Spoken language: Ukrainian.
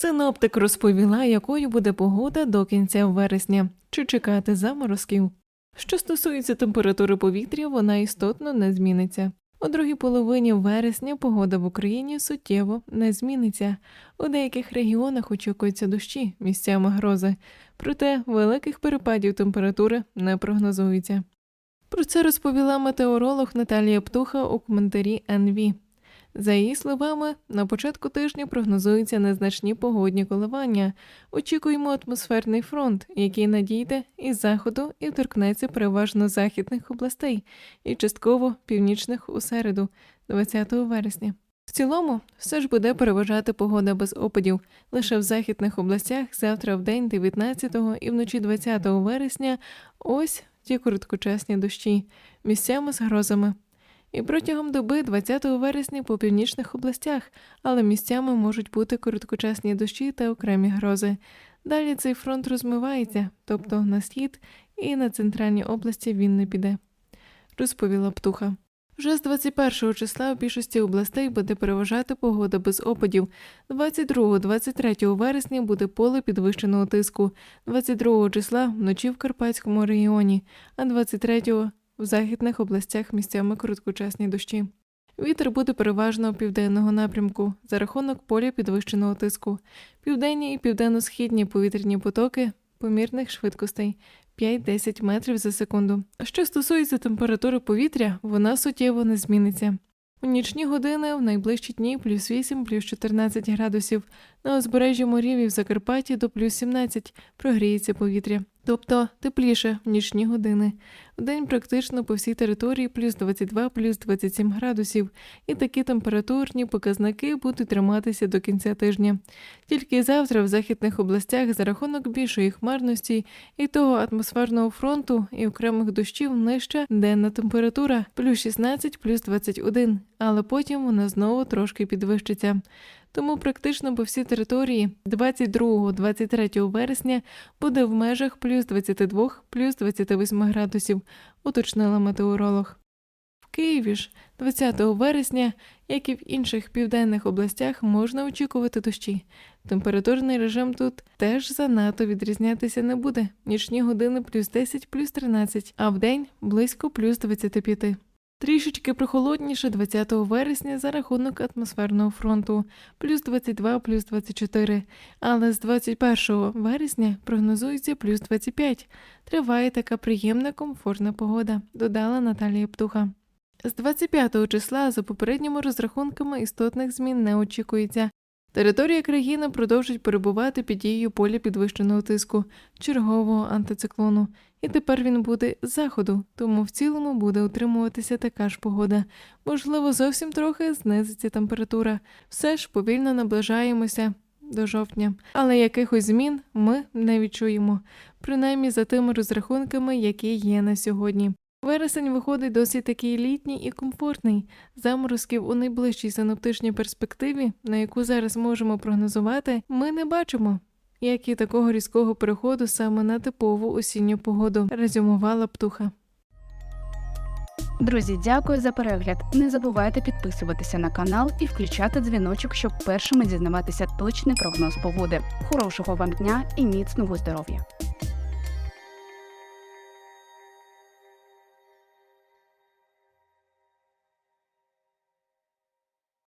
Синоптик розповіла, якою буде погода до кінця вересня, чи чекати заморозків. Що стосується температури повітря, вона істотно не зміниться. У другій половині вересня погода в Україні суттєво не зміниться. У деяких регіонах очікуються дощі, місцями грози, проте великих перепадів температури не прогнозується. Про це розповіла метеоролог Наталія Птуха у коментарі НВ. За її словами, на початку тижня прогнозуються незначні погодні коливання. Очікуємо атмосферний фронт, який надійде із заходу і торкнеться переважно західних областей і частково північних у середу, 20 вересня. В цілому, все ж буде переважати погода без опадів. Лише в західних областях завтра в день 19 і вночі 20 вересня ось ті короткочасні дощі, місцями з грозами. І протягом доби 20 вересня по північних областях, але місцями можуть бути короткочасні дощі та окремі грози. Далі цей фронт розмивається, тобто на схід і на центральні області він не піде, розповіла птуха. Вже з 21 числа у більшості областей буде переважати погода без опадів. 22-23 вересня буде поле підвищеного тиску, 22 числа вночі в Карпатському регіоні, а 23 в західних областях місцями короткочасні дощі. Вітер буде переважно південного напрямку за рахунок поля підвищеного тиску. Південні і південно-східні повітряні потоки помірних швидкостей 5-10 метрів за секунду. Що стосується температури повітря, вона суттєво не зміниться. У нічні години в найближчі дні плюс 8, плюс 14 градусів, на узбережжі морів і в Закарпатті до плюс 17 прогріється повітря, тобто тепліше в нічні години. Вдень практично по всій території плюс 22, плюс 27 градусів, і такі температурні показники будуть триматися до кінця тижня. Тільки завтра в західних областях за рахунок більшої хмарності і того атмосферного фронту і окремих дощів нижча денна температура плюс 16, плюс 21, але потім вона знову трошки підвищиться. Тому практично по всій території 22-23 вересня буде в межах плюс 22, плюс 28 градусів, уточнила метеоролог. В Києві ж 20 вересня, як і в інших південних областях, можна очікувати дощі. Температурний режим тут теж занадто відрізнятися не буде. Нічні години плюс 10, плюс 13, а вдень близько плюс 25. Трішечки прохолодніше 20 вересня за рахунок атмосферного фронту, плюс 22, плюс 24. Але з 21 вересня прогнозується плюс 25. Триває така приємна комфортна погода, додала Наталія Птуха. З 25 числа, за попередніми розрахунками, істотних змін не очікується. Територія країни продовжить перебувати під дією поля підвищеного тиску чергового антициклону. І тепер він буде з заходу, тому в цілому буде утримуватися така ж погода. Можливо, зовсім трохи знизиться температура. Все ж повільно наближаємося до жовтня, але якихось змін ми не відчуємо, принаймні за тими розрахунками, які є на сьогодні. Вересень виходить досить такий літній і комфортний. Заморозків у найближчій синоптичній перспективі, на яку зараз можемо прогнозувати, ми не бачимо. Як і такого різкого переходу саме на типову осінню погоду, резюмувала птуха. Друзі, дякую за перегляд. Не забувайте підписуватися на канал і включати дзвіночок, щоб першими дізнаватися точний прогноз погоди. Хорошого вам дня і міцного здоров'я!